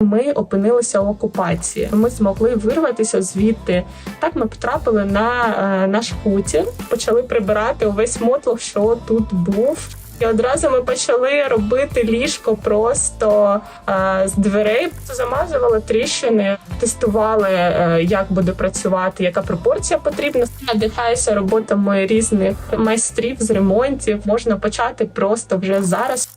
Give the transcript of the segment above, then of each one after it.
Ми опинилися в окупації. Ми змогли вирватися звідти. Так ми потрапили на е, наш хутір, почали прибирати увесь мотлох, що тут був. І одразу ми почали робити ліжко просто е, з дверей. Замазували тріщини, тестували, е, як буде працювати, яка пропорція потрібна. Надихаюся роботами різних майстрів з ремонтів. Можна почати просто вже зараз.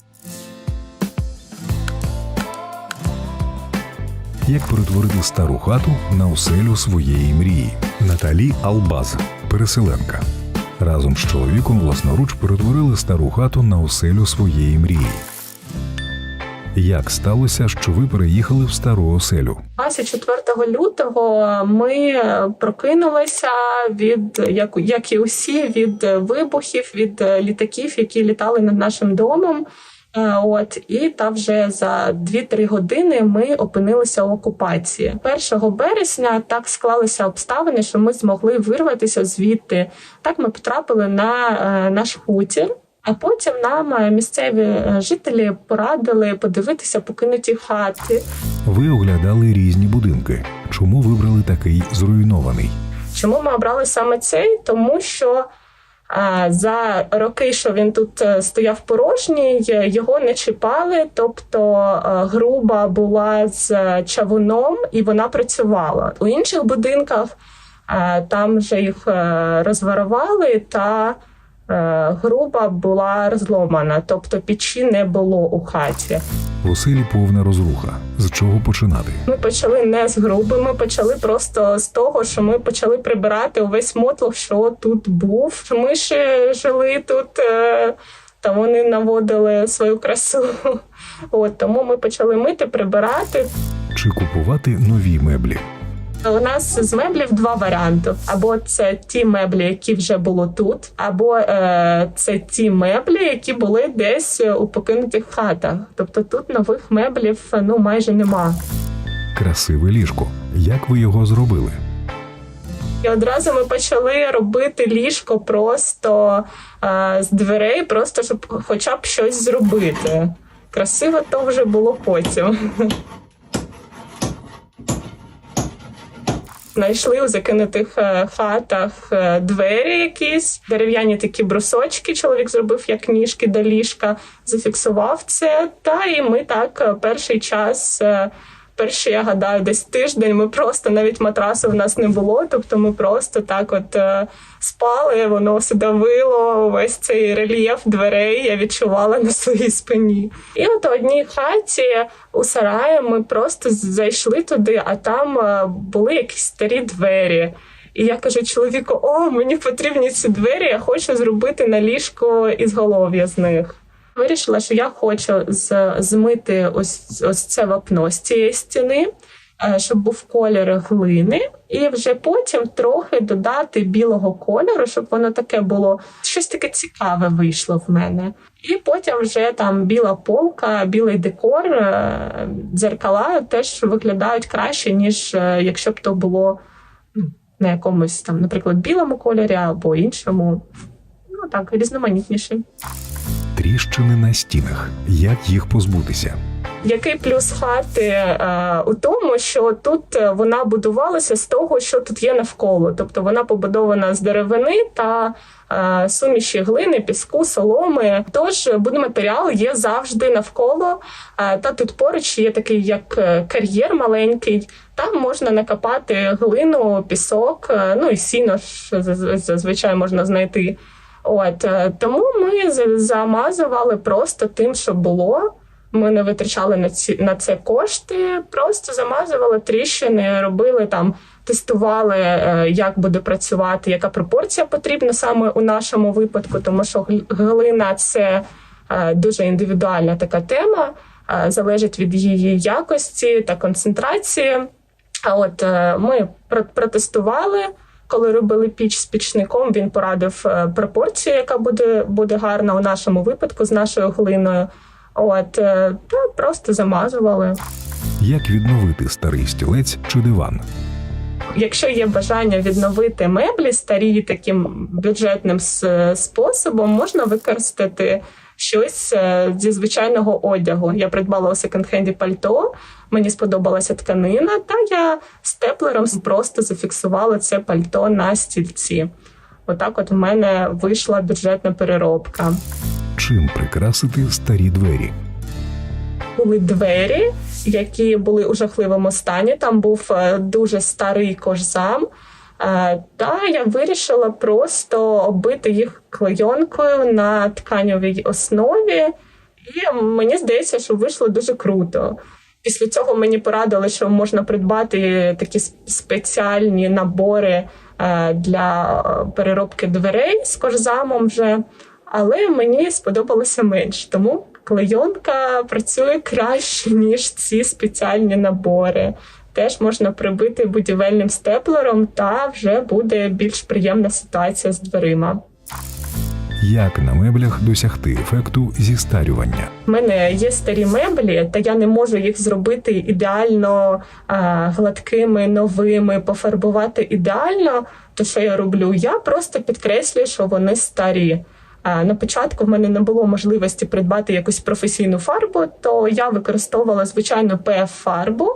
Як перетворити стару хату на оселю своєї мрії. Наталі Албаз, переселенка. Разом з чоловіком власноруч перетворили стару хату на оселю своєї мрії. Як сталося, що ви переїхали в стару оселю? 24 лютого ми прокинулися від як, як і усі від вибухів, від літаків, які літали над нашим домом. Е, От і та вже за 2-3 години ми опинилися в окупації. 1 березня так склалися обставини, що ми змогли вирватися звідти. Так ми потрапили на е, наш хутір. А потім нам е, місцеві жителі порадили подивитися покинуті хати. Ви оглядали різні будинки. Чому вибрали такий зруйнований? Чому ми обрали саме цей? Тому що за роки, що він тут е, стояв порожній, е, його не чіпали. Тобто е, груба була з чавуном і вона працювала. У інших будинках там вже їх розварували та. Е, Груба була розломана, тобто печі не було у хаті. В оселі повна розруха. З чого починати? Ми почали не з груби, ми почали просто з того, що ми почали прибирати увесь мотлох, що тут був. Ми ще жили тут, е, та вони наводили свою красу. От тому ми почали мити, прибирати. Чи купувати нові меблі? У нас з меблів два варіанти: або це ті меблі, які вже були тут, або е, це ті меблі, які були десь у покинутих хатах. Тобто тут нових меблів ну майже нема. Красиве ліжко. Як ви його зробили? І одразу ми почали робити ліжко просто е, з дверей, просто щоб хоча б щось зробити. Красиво то вже було потім. Знайшли у закинутих е, хатах е, двері якісь, дерев'яні такі брусочки. Чоловік зробив як ніжки до ліжка, зафіксував це. Та і ми так е, перший час. Перший, я гадаю, десь тиждень ми просто навіть матрасу в нас не було. Тобто ми просто так от е, спали, воно все давило, весь цей рельєф дверей я відчувала на своїй спині. І от у одній хаті у сараї ми просто зайшли туди, а там е, були якісь старі двері. І я кажу чоловіку: о, мені потрібні ці двері, я хочу зробити на ліжко ізголов'я з них. Вирішила, що я хочу змити ось, ось це вапно з цієї стіни, е, щоб був колір глини, і вже потім трохи додати білого кольору, щоб воно таке було щось таке цікаве вийшло в мене. І потім вже там біла полка, білий декор, е, дзеркала теж виглядають краще, ніж е, якщо б то було ну, на якомусь там, наприклад, білому кольорі або іншому. Ну так, різноманітніше. Тріщини на стінах. Як їх позбутися? Який плюс хати е, у тому, що тут е, вона будувалася з того, що тут є навколо, тобто вона побудована з деревини та е, суміші глини, піску, соломи. Тож будматеріал є завжди навколо. Е, та тут поруч є такий як е, кар'єр маленький. Там можна накопати глину, пісок, е, ну і сіно зазвичай можна знайти. От е, тому ми за- замазували просто тим, що було. Ми не витрачали на ці на це кошти, просто замазували тріщини, робили там, тестували, е, як буде працювати, яка пропорція потрібна саме у нашому випадку, тому що гл- глина це е, дуже індивідуальна така тема, залежить від її якості та концентрації. А от ми про- протестували. Коли робили піч з пічником, він порадив е, пропорцію, яка буде, буде гарна у нашому випадку з нашою глиною. От е, та просто замазували. Як відновити старий стілець чи диван? Якщо є бажання відновити меблі старі таким бюджетним способом, можна використати щось е, зі звичайного одягу. Я придбала у секонд-хенді пальто. Мені сподобалася тканина, та я степлером просто зафіксувала це пальто на стільці. Отак, от в мене вийшла бюджетна переробка. Чим прикрасити старі двері? були двері, які були у жахливому стані. Там був е, дуже старий кожзам. Та я вирішила просто оббити їх клейонкою на тканьовій основі, і мені здається, що вийшло дуже круто. Після цього мені порадили, що можна придбати такі спеціальні набори е, для переробки дверей з кожзамом вже. Але мені сподобалося менш, тому клейонка працює краще, ніж ці спеціальні набори. Теж можна прибити будівельним степлером, та вже буде більш приємна ситуація з дверима. Як на меблях досягти ефекту зістарювання? У мене є старі меблі, та я не можу їх зробити ідеально а, гладкими, новими, пофарбувати ідеально. То що я роблю? Я просто підкреслюю, що вони старі. А, На початку в мене не було можливості придбати якусь професійну фарбу, то я використовувала звичайну ПФ-фарбу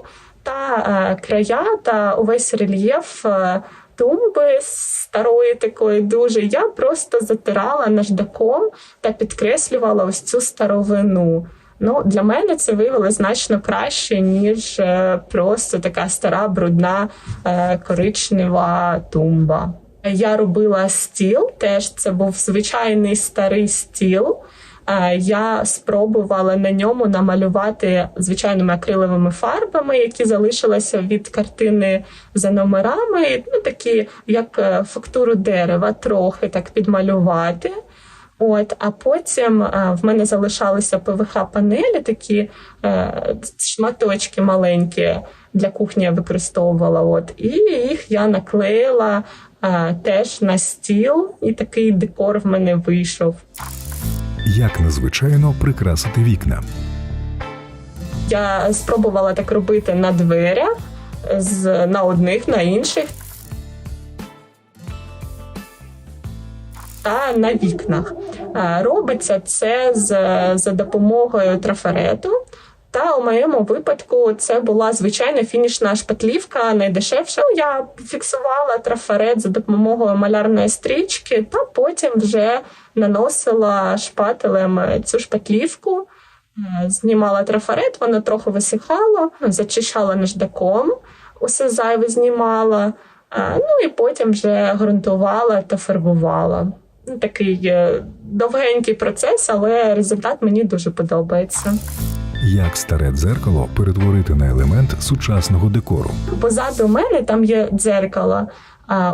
та е, края та увесь рельєф е, тумби старої такої дуже. Я просто затирала наждаком та підкреслювала ось цю старовину. Ну, для мене це виявилося значно краще, ніж е, просто така стара брудна коричнева тумба. Я робила стіл, теж це був звичайний старий стіл. Е, Я спробувала на ньому намалювати звичайними акриловими фарбами, які залишилися від картини за номерами. Ну такі як е, фактуру дерева, трохи так підмалювати. От, а потім е, в мене залишалися ПВХ-панелі, такі шматочки маленькі для кухні я використовувала. От, і їх я наклеїла теж на стіл, і такий декор в мене вийшов. Як незвичайно прикрасити вікна? Я спробувала так робити на дверях, з, на одних, на інших. Та на вікнах. Робиться це з, за допомогою трафарету. Та у моєму випадку це була звичайна фінішна шпатлівка, найдешевша. Я фіксувала трафарет за допомогою малярної стрічки, та потім вже наносила шпателем цю шпатлівку. Е, Знімала трафарет, воно трохи висихало, зачищала наждаком, усе зайве знімала. Е, Ну і потім вже ґрунтувала та фарбувала. Ну, Такий е, довгенький процес, але результат мені дуже подобається. Як старе дзеркало перетворити на елемент сучасного декору? Позаду мене там є дзеркало.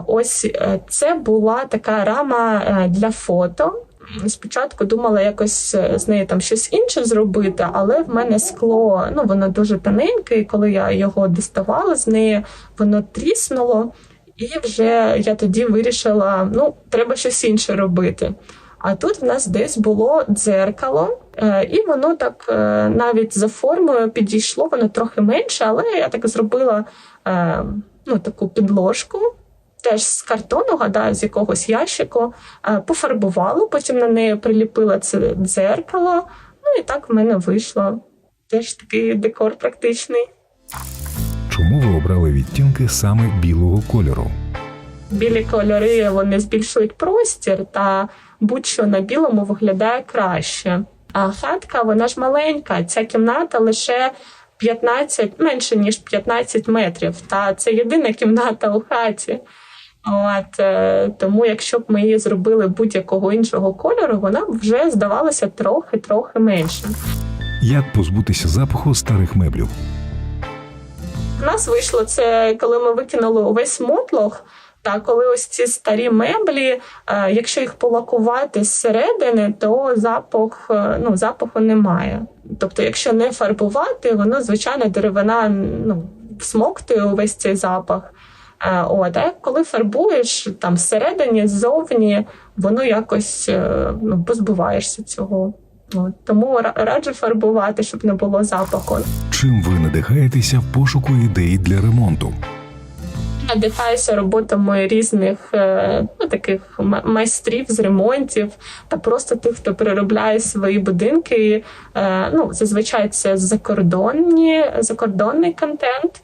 Ось е, це була така рама е, для фото. Спочатку думала якось е, з нею там щось інше зробити, але в мене скло ну воно дуже тоненьке, і коли я його доставала з неї, воно тріснуло, і вже я тоді вирішила: ну, треба щось інше робити. А тут в нас десь було дзеркало, е, і воно так е, навіть за формою підійшло, воно трохи менше, але я так зробила е, ну, таку підложку. Теж з картону, гадаю, з якогось ящику, пофарбувала, потім на неї приліпила це дзеркало. Ну і так в мене вийшло. Теж такий декор практичний. Чому ви обрали відтінки саме білого кольору? Білі кольори вони збільшують простір, та будь-що на білому виглядає краще. А хатка вона ж маленька. Ця кімната лише 15, менше ніж 15 метрів. Та це єдина кімната у хаті. От е, тому, якщо б ми її зробили будь-якого іншого кольору, вона б вже здавалася трохи-трохи менше. Як позбутися запаху старих меблів? У нас вийшло це, коли ми викинули увесь мотлох. Та коли ось ці старі меблі, е, якщо їх полакувати зсередини, то запах, е, ну, запаху немає. Тобто, якщо не фарбувати, воно звичайно деревина ну, всмоктує увесь цей запах. Е, От, а коли фарбуєш там всередині, ззовні, воно якось ну, позбуваєшся цього. От, тому ра- раджу фарбувати, щоб не було запаху. Чим ви надихаєтеся в пошуку ідей для ремонту? Надихаюся роботами різних е, ну, таких майстрів з ремонтів та просто тих, хто переробляє свої будинки. Е, Ну, зазвичай це закордонні, закордонний контент.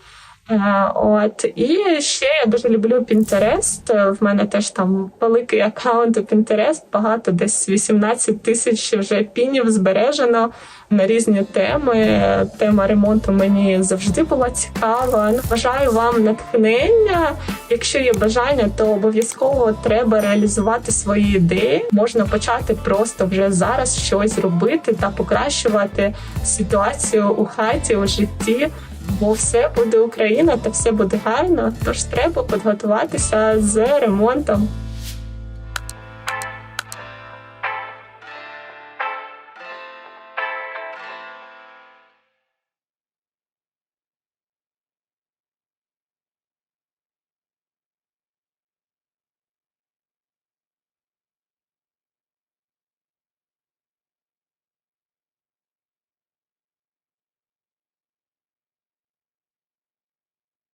От і ще я дуже люблю. Е, В мене теж там великий аккаунт у Pinterest, багато десь 18 тисяч вже пінів збережено на різні теми. Тема ремонту мені завжди була цікава. Бажаю вам натхнення. Якщо є бажання, то обов'язково треба реалізувати свої ідеї. Можна почати просто вже зараз щось робити та покращувати ситуацію у хаті, у житті. Бо все буде Україна та все буде гарно. Тож треба підготуватися з ремонтом.